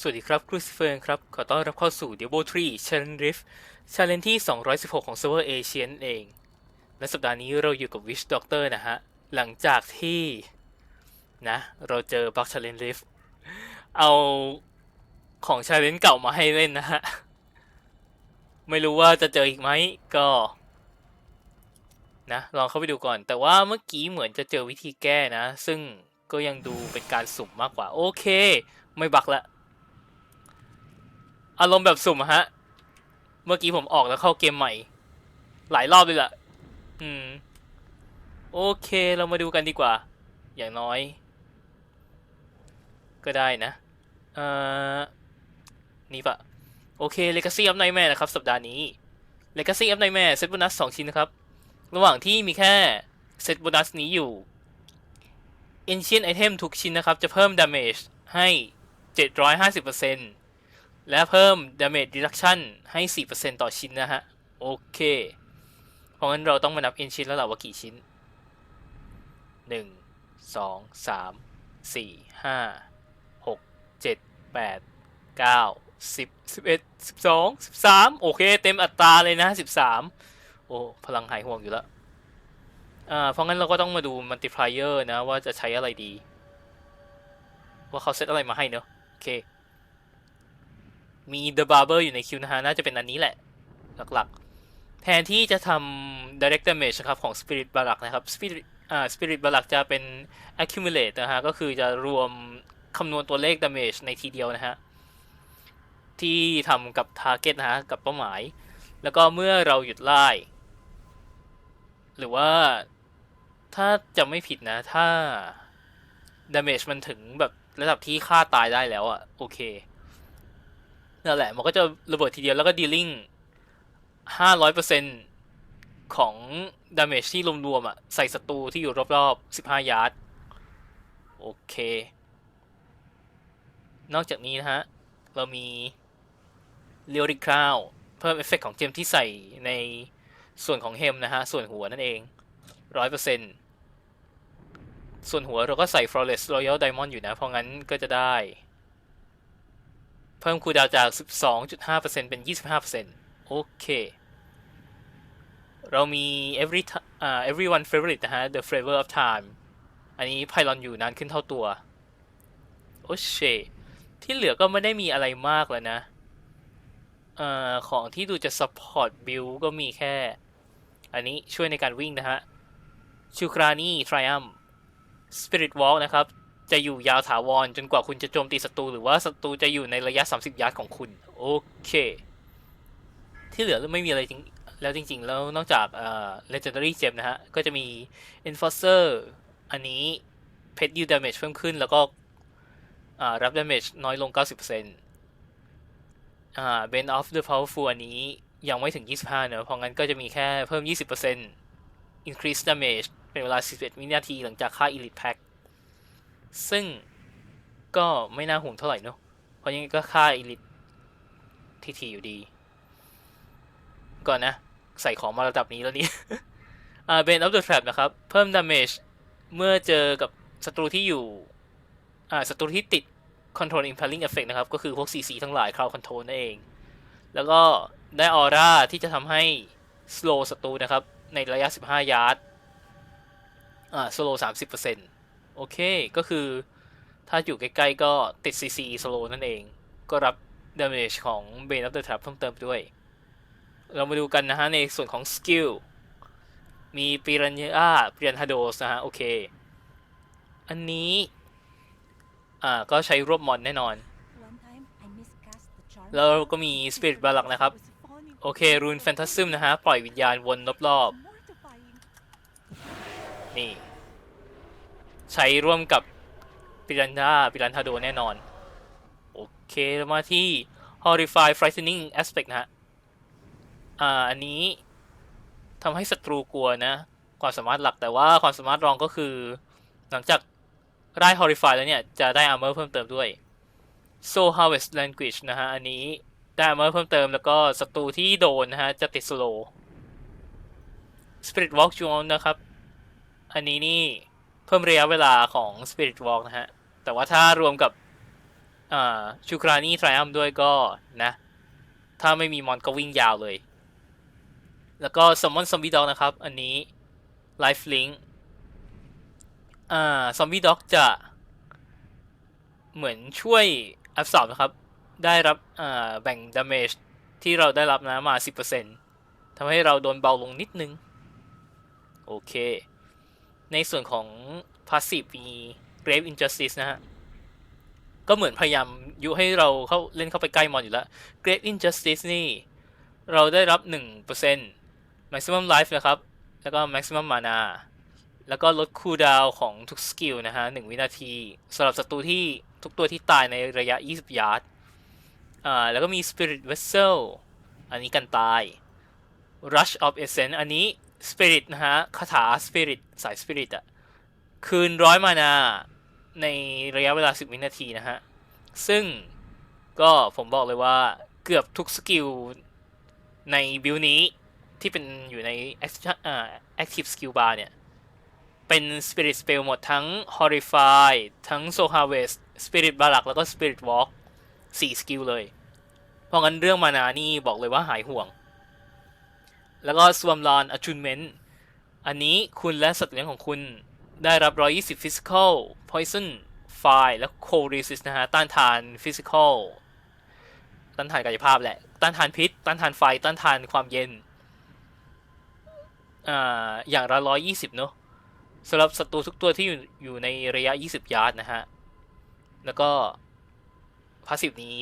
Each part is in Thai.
สวัสดีครับครูซิเฟิร์นครับ ขอต้อนรับเข้าสู่ Diablo 3 Challenge Rift Challenge ที่ 216 ของเซิร์ฟเวอร์เอเชียนนเอง และสัปดาห์นี้เราอยู่กับ Witch Doctor นะฮะ หลังจากที่นะ เราเจอ Bug Challenge Rift เอาของ Challenge เก่ามาให้เล่นนะฮะ ไม่รู้ว่าจะเจออีกไหมก็ นะ ลองเข้าไปดูก่อน แต่ว่าเมื่อกี้เหมือนจะเจอวิธีแก้นะ ซึ่งก็ยังดูเป็นการสุ่มมากกว่า โอเค ไม่บักละ อารมณ์แบบสุ่มฮะ เมื่อกี้ผมออกแล้วเข้าเกมใหม่ หลายรอบเลยล่ะ อืม โอเคเรามาดูกันดีกว่า อย่างน้อย ก็ได้นะ เอ่อ นี่ปะโอเค Legacy of Nightmare นะครับ สัปดาห์นี้ Legacy of Nightmare เซตโบนัสสองชิ้นนะครับ ระหว่างที่มีแค่เซตโบนัสนี้อยู่ Ancient Item ทุกชิ้นนะครับ จะเพิ่ม Damage ให้ 750% และเพิ่ม Damage Reduction ให้ 4%ต่อชิ้นนะฮะ โอเค เพราะงั้นเราต้องมานับ Ancient แล้วล่ะว่ากี่ชิ้น 1 2 3 4 5 6 7 8 9 10 11 12 13 โอเค เต็มอัตราเลยนะ 13 โอ้ พลังหายห่วงอยู่แล้วอ่าเพราะงั้นเราก็ต้องมาดู multiplier นะ ว่าจะใช้อะไรดี ว่าเขาเซตอะไรมาให้เนอะโอเค มี The Barber อยู่ในคิวนะฮะน่าจะเป็นอันนี้แหละ หลักๆ แทนที่จะทำ direct damage ครับของ Spirit b a r a k นะครับ Spirit อ่า Spirit b a r a k จะเป็น accumulate นะฮะ ก็คือจะรวมคำนวณตัวเลข damage ในทีเดียวนะฮะ ที่ทำกับ target นะฮะ กับเป้าหมาย แล้วก็เมื่อเราหยุดไล่ หรือว่าถ้าจะไม่ผิดนะ ถ้า damage มันถึงแบบระดับที่ฆ่าตายได้แล้วอะโอเค นั่นแหละ มันก็จะระเบิดทีเดียวแล้วก็ dealing 500%ของ damage ที่รวมๆอะใส่ศัตรูที่อยู่รอบๆ15ยาร์ด โอเค นอกจากนี้นะฮะ เรามี l y r i c Crown เพิ่มเอฟเฟกของเจมที่ใส่ในส่วนของเฮมนะฮะ ส่วนหัวนั่นเอง100%ส่วนหัวเราก็ใส่ Flawless Royal Diamond อยู่นะ เพราะงั้นก็จะได้ เพิ่มคูดาวจาก 12.5%เป็น 25%โอเค เรามี every ti- อ่า everyone favorite นะฮะ the flavor of time อันนี้ไพลอนอยู่นานขึ้นเท่าตัว โอเชที่เหลือก็ไม่ได้มีอะไรมากแล้วนะเอ่อของที่ดูจะ support build ก็มีแค่ อันนี้ช่วยในการวิ่งนะฮะชูครานี่ Triumph Spirit Walk นะครับ จะอยู่ยาวถาวร จนกว่าคุณจะโจมตีศัตรูหรือว่าศัตรูจะอยู่ในระยะ 30 ยาร์ดของคุณ โอเค ที่เหลือไม่มีอะไรจริงแล้วจริง ๆ แล้วนอกจากเอ่อ Legendary Gem นะฮะ ก็จะมี Enforcer อันนี้ Pet Deal Damage เพิ่มขึ้นแล้วก็อ่ารับ Damage น้อยลง 90%อ่า Bane of the Powerful อันนี้ยังไม่ถึง 25 เนอะเพราะงั้นก็จะมีแค่เพิ่ม 20% increase damage เป็นเวลา 11 วินาทีหลังจากค่า elite pack ซึ่งก็ไม่น่าห่วงเท่าไหร่เนอะเพราะยังไงก็ค่า elite ทีทีอยู่ดี ก่อนนะ ใส่ของมาระดับนี้แล้วนี่อ่า Bane of the Trap นะครับ เพิ่ม damage เมื่อเจอกับศัตรูที่อยู่ อ่าศัตรูที่ติด control impelling effect นะครับ ก็คือพวก CC ทั้งหลาย crowd control นั่นเอง แล้วก็ได้ออร่าที่จะทำให้ slow ศัตรูนะครับ ในระยะ 15 ยาร์ด อ่า slow 30% โอเค ก็คือถ้าอยู่ใกล้ๆก็ติด CC slow นั่นเอง ก็รับ damage ของ Bane of the Trap เพิ่มเติมด้วย เรามาดูกันนะฮะ ในส่วนของ skill มีปิรันยาปิรันฮาโดสนะฮะ โอเค อันนี้ อ่า ก็ใช้รวบมอนแน่นอน แล้วก็มี Spirit b a l a k นะครับ โอเค รูนแฟนตาซึมนะฮะ ปล่อยวิญญาณวนรอบๆ นี่ ใช้ร่วมกับปิรันดาปิรันทาโดแน่นอน โอเคเรามาที่ Horrify Frightening Aspect นะฮะ อ่า อันนี้ทำให้ศัตรูกลัวนะ ความสามารถหลักแต่ว่าความสามารถรองก็คือ หลังจากได้ Horrify แล้วเนี่ย จะได้ Armor เพิ่มเติมด้วย so Harvest Language นะฮะ อันนี้ได้ Armor เพิ่มเติมแล้วก็ศัตรูที่โดนนะฮะ จะติด Slow Spirit Walk j o n นะครับ อันนี้นี่ เพิ่มระยะเวลาของ Spirit Walk นะฮะ แต่ว่าถ้ารวมกับชูครานี่ทรอัมด้วยก็นะ ถ้าไม่มีมอนก็วิ่งยาวเลย แล้วก็ซัมมอนซอมบี้ด็อกนะครับ อันนี้ไลฟ์ลิงอ่าซอมบี้ด็อกจะ เหมือนช่วยอัพสอบนะครับ ได้รับอ่าแบ่งดาเมจที่เราได้รับนะมา 10%ทำให้เราโดนเบาลงนิดนึง โอเค ในส่วนของ Passive มี Grave Injustice นะฮะ ก็เหมือนพยายามยุให้เราเข้าเล่นเข้าไปใกล้มอนอยู่แล้ว Grave Injustice นี่ เราได้รับ 1% Maximum Life นะครับ แล้วก็ Maximum Mana แล้วก็ลดคูลดาวของทุกสกิลนะฮะ1วินาทีสำหรับศัตรูที่ทุกตัวที่ตายในระยะ 20 ยาร์ดอ่าแล้วก็มี Spirit Vessel อันนี้กันตาย Rush of Essence อันนี้ Spirit นะฮะคาถา Spirit สาย Spirit อะคืนร้อยมานาในระยะเวลา 10 วินาทีนะฮะ ซึ่งก็ผมบอกเลยว่าเกือบทุกสกิลในบิลนี้ที่เป็นอยู่ใน action- อ่า active skill bar เนี่ย เป็น spirit spell หมดทั้ง horrify ทั้ง soul harvest spirit บาลักแล้วก็ spirit walk 4 สกิลเลย เพราะงั้นเรื่องมานานี่บอกเลยว่าหายห่วง แล้วก็ swarm lawn attunement อันนี้คุณและสัตว์เลี้ยงของคุณได้รับ 120 physical poison fire และ cold resist นะฮะ ต้านทาน physical ต้านทานกายภาพแหละ ต้านทานพิษ ต้านทานไฟ ต้านทานความเย็น อ่า อย่างละ 120 เนอะสำหรับศัตรูทุกตัวที่อยู่อยู่ในระยะ 20 ยาร์ดนะฮะ แล้วก็พาสซีฟนี้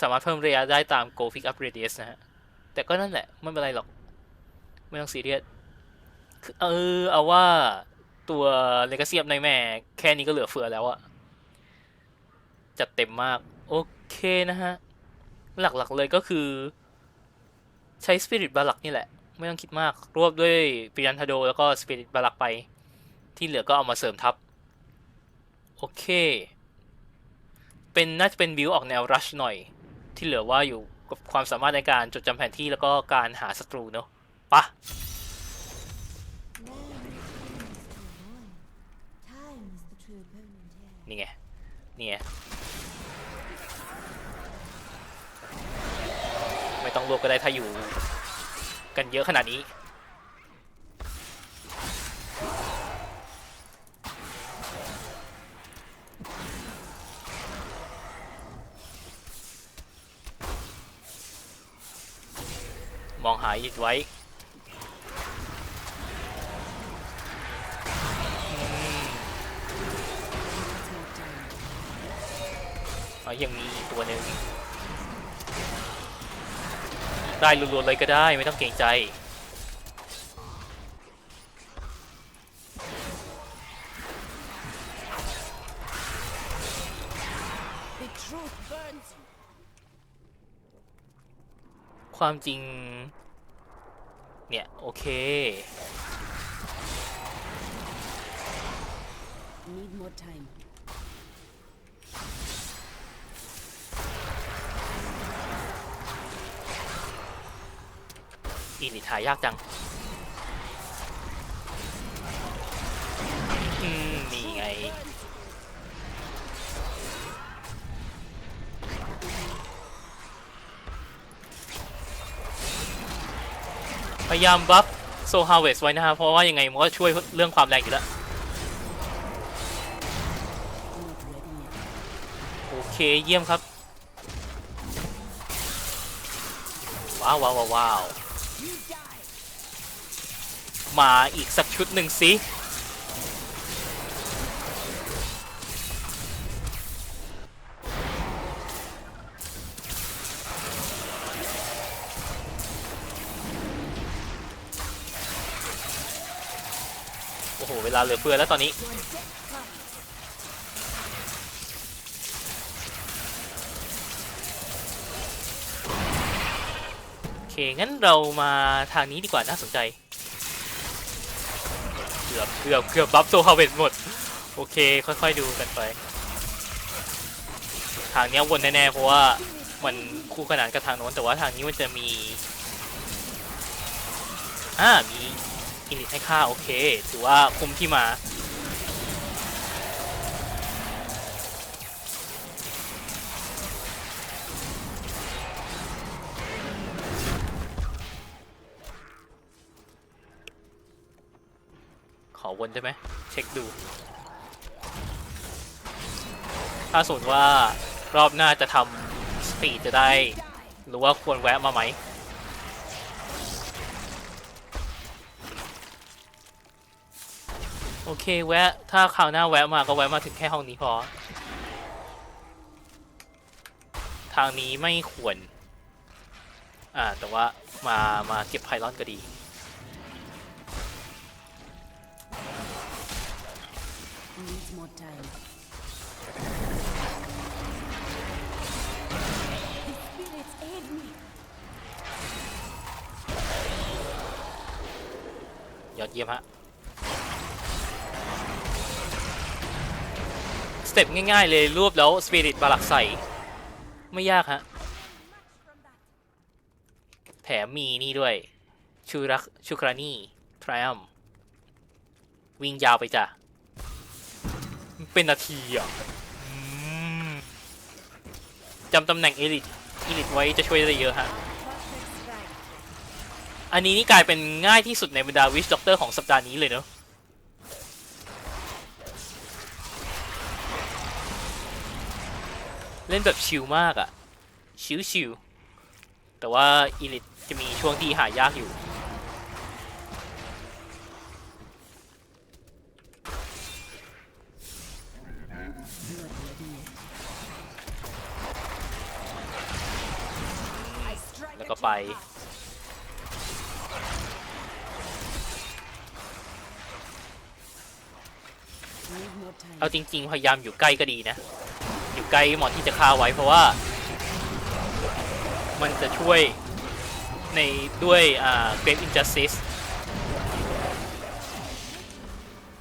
สามารถเพิ่มระยะได้ตาม Go Pick Up Radius นะฮะ แต่ก็นั่นแหละ ไม่เป็นไรหรอก ไม่ต้องซีเรียสเออ เอาว่าตัว Legacy of Nightmare แค่นี้ก็เหลือเฟือแล้วอะจัดเต็มมาก โอเคนะฮะ หลักๆเลยก็คือ ใช้ Spirit บาลักนี่แหละ ไม่ต้องคิดมาก รวบด้วยปิยันทาโด แล้วก็ Spirit บาลักไป ที่เหลือก็เอามาเสริมทับ โอเค เป็นน่าจะเป็นบิวออกแนวรัชหน่อย ที่เหลือว่าอยู่กับความสามารถในการจดจำแผนที่แล้วก็การหาศัตรูเนอะ ปะนี่ไง นี่ไง ไม่ต้องรวบก็ได้ถ้าอยู่ กันเยอะขนาดนี้มองหาอิดไว้อืม อ๋อยังมีตัวหนึ่งได้รัวๆเลยก็ได้ไม่ต้องเกรงใจความจริง เนี่ย โอเค Need more time. อีนิทายากจัง อืมนี่ไง พยายามบัฟโซฮาเวสไว้นะครับเพราะว่ายังไงมันก็ช่วยเรื่องความแรงอยู่แล้วโอเคเยี่ยมครับ ว้าวว้าวว้าว มาอีกสักชุดหนึ่งสิโอ้โห เวลาเหลือเฟือแล้วตอนนี้โอเคงั้นเรามาทางนี้ดีกว่าน่าสนใจ กือบเกือบเกือบบัฟโซฮาเวนหมด โอเค ค่อยๆดูกันไป ทางนี้วนแน่ๆ เพราะว่ามันคู่ขนานกับทางโน้น แต่ว่าทางนี้มันจะมี อ่า มีอินิทให้ค่า โอเค ถือว่าคุ้มที่มา อวนได้ไหมเช็คดู ถ้าสมมติว่ารอบหน้าจะทำสปีดจะได้ หรือว่าควรแวะมาไหมโอเคแวะ ถ้าคราวหน้าแวะมาก็แวะมาถึงแค่ห้องนี้พอ ทางนี้ไม่ควร อ่า แต่ว่ามา มาเก็บไพลอนก็ดี Needs more time. The spirits aid me. ยอดเยี่ยมฮะ สเต็ปง่ายๆเลยรวบแล้วสปิริตบาลักใส่ ไม่ยากฮะ แถมมีนี่ด้วย ชูรักชูครานี่ทริอัมวิ่งยาวไปจ้ะ เป็นนาทีอะจำตำแหน่งเอลิทเอลิทไว้จะช่วยได้เยอะฮะ อันนี้นี่กลายเป็นง่ายที่สุดในบรรดาวิชด็อกเตอร์ของสัปดาห์นี้เลยเนอะเล่นแบบชิลมากอะชิลชิลๆแต่ว่าอีลิทจะมีช่วงที่หายากอยู่ ก็ไป เอาจริง ๆ พยายามอยู่ใกล้ก็ดีนะ อยู่ใกล้หมอนที่จะฆ่าไว้เพราะว่า มันจะช่วยในด้วยอ่า Great Injustice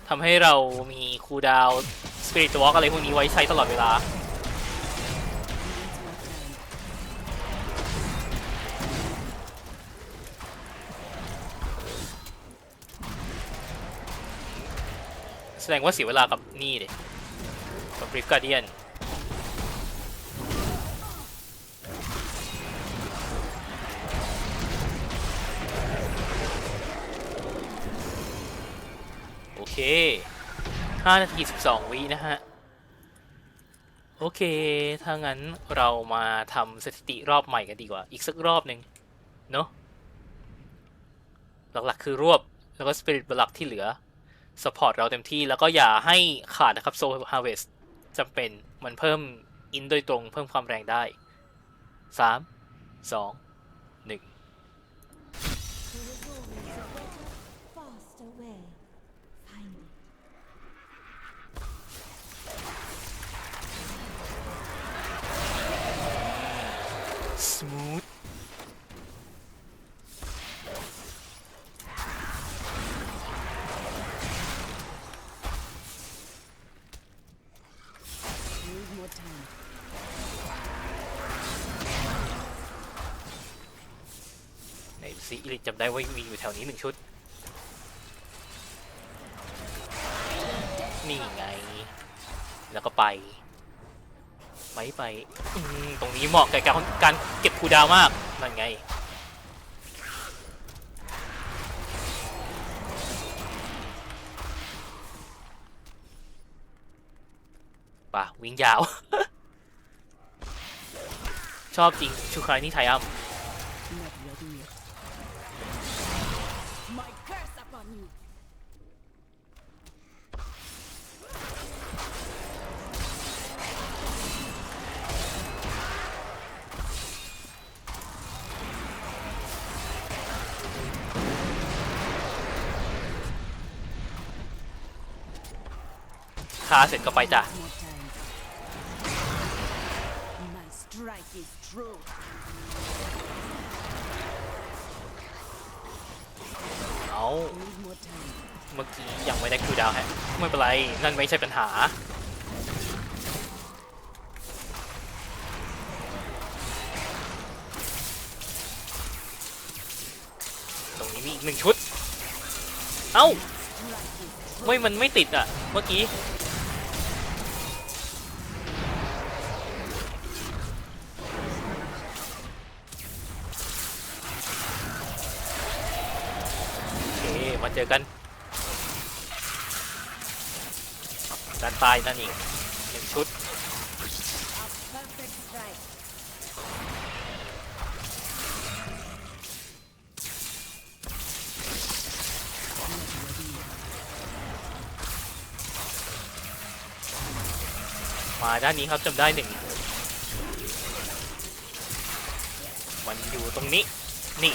ทำให้เรามีคูดาวน์ Spirit Walk อะไรพวกนี้ไว้ใช้ตลอดเวลา แสดงว่าเสียเวลากับนี่เลยกับ Rift Guardian โอเค 5 นาที 12 วินะฮะ โอเค ถ้างั้นเรามาทำสถิติรอบใหม่กันดีกว่า อีกสักรอบหนึ่งเนาะหลักๆคือรวบ แล้วก็สปิริตบลักที่เหลือ สปอร์ตเราเต็มที่ แล้วก็อย่าให้ขาดนะครับโซฮาร์เวสจำเป็นมันเพิ่มอินโดยตรงเพิ่มความแรงได้ 3 2ำได้ว่ามีอยู่แถวนี้หนึ่งชุด นี่ไง แล้วก็ไป ไม่ไป ตรงนี้เหมาะกับการการเก็บคูดาวมาก นั่นไง ป่ะ วิ่งยาว ชอบจริง ชูครายนี่ไทอัม คาเสร็จก็ไปจ้ะเอาเมื่อกี้ยังไม่ได้คูลดาวฮะไม่เป็นไร นั่นไม่ใช่ปัญหาตรงนี้มีอีกหนึ่งชุด เอ้า ไม่ มันไม่ติดอะ เมื่อกี้ อกันด้านใต้นั่นอีกหนึ่งชุดมาด้านนี้ครับจำได้หนึ่งมันอยู่ตรงนี้ นี่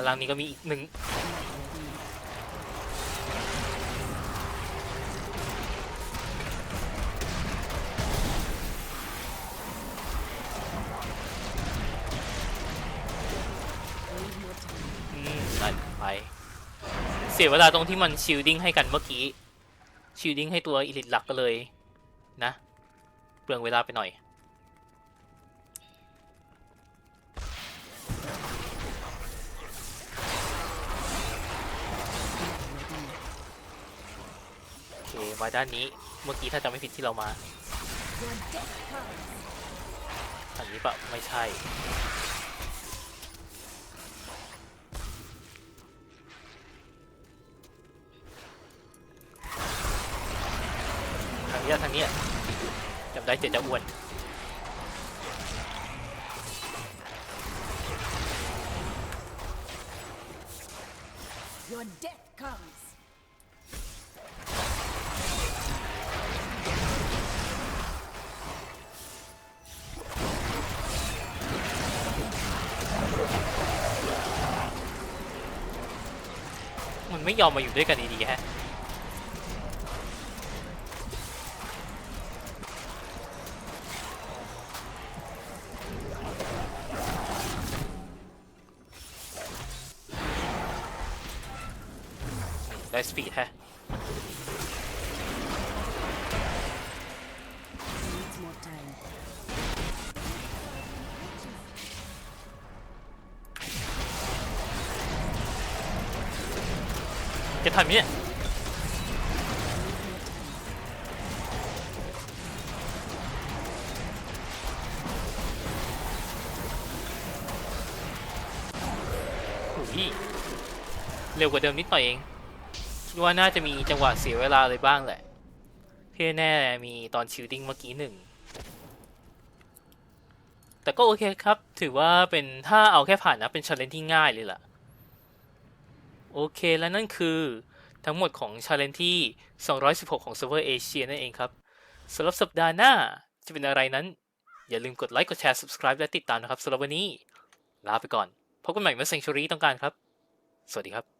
านล่างนี้ก็มีอีกหนึ่งนั่นไป เสียเวลาตรงที่มันชิลดิ้งให้กันเมื่อกี้ ชิลดิ้งให้ตัวอิลิทหลักก็เลย นะ เปลืองเวลาไปหน่อย มาด้านนี้ เมื่อกี้ถ้าจำไม่ผิดที่เรามาทางนี้ปะไม่ใช่ ทางนี้ทางนี้จำได้เจ็ดจะอ้วน Your death comes. ไม่ยอมมาอยู่ด้วยกันดีๆฮะ จะทำเนี่ยหูยเร็วกว่าเดิมนิดหน่อยเองคิดว่าน่าจะมีจังหวะเสียเวลาเลยบ้างแหละพี่แน่มีตอนชิลดิ้งเมื่อกี้หนึ่ง แต่ก็โอเคครับ ถือว่าเป็นถ้าเอาแค่ผ่านนะเป็นช l เลนที่ง่ายเลยล่ะ โอเค และนั่นคือทั้งหมดของชาเลนที่ 216 ของเซิร์ฟเวอร์เอเชียนั่นเองครับสำหรับสัปดาห์หน้าจะเป็นอะไรนั้น อย่าลืมกดไลค์กดแชร์ subscribe และติดตามนะครับสำหรับวันนี้ ลาไปก่อน พบกันใหม่เมื่อเซงชูรีต้องการครับ สวัสดีครับ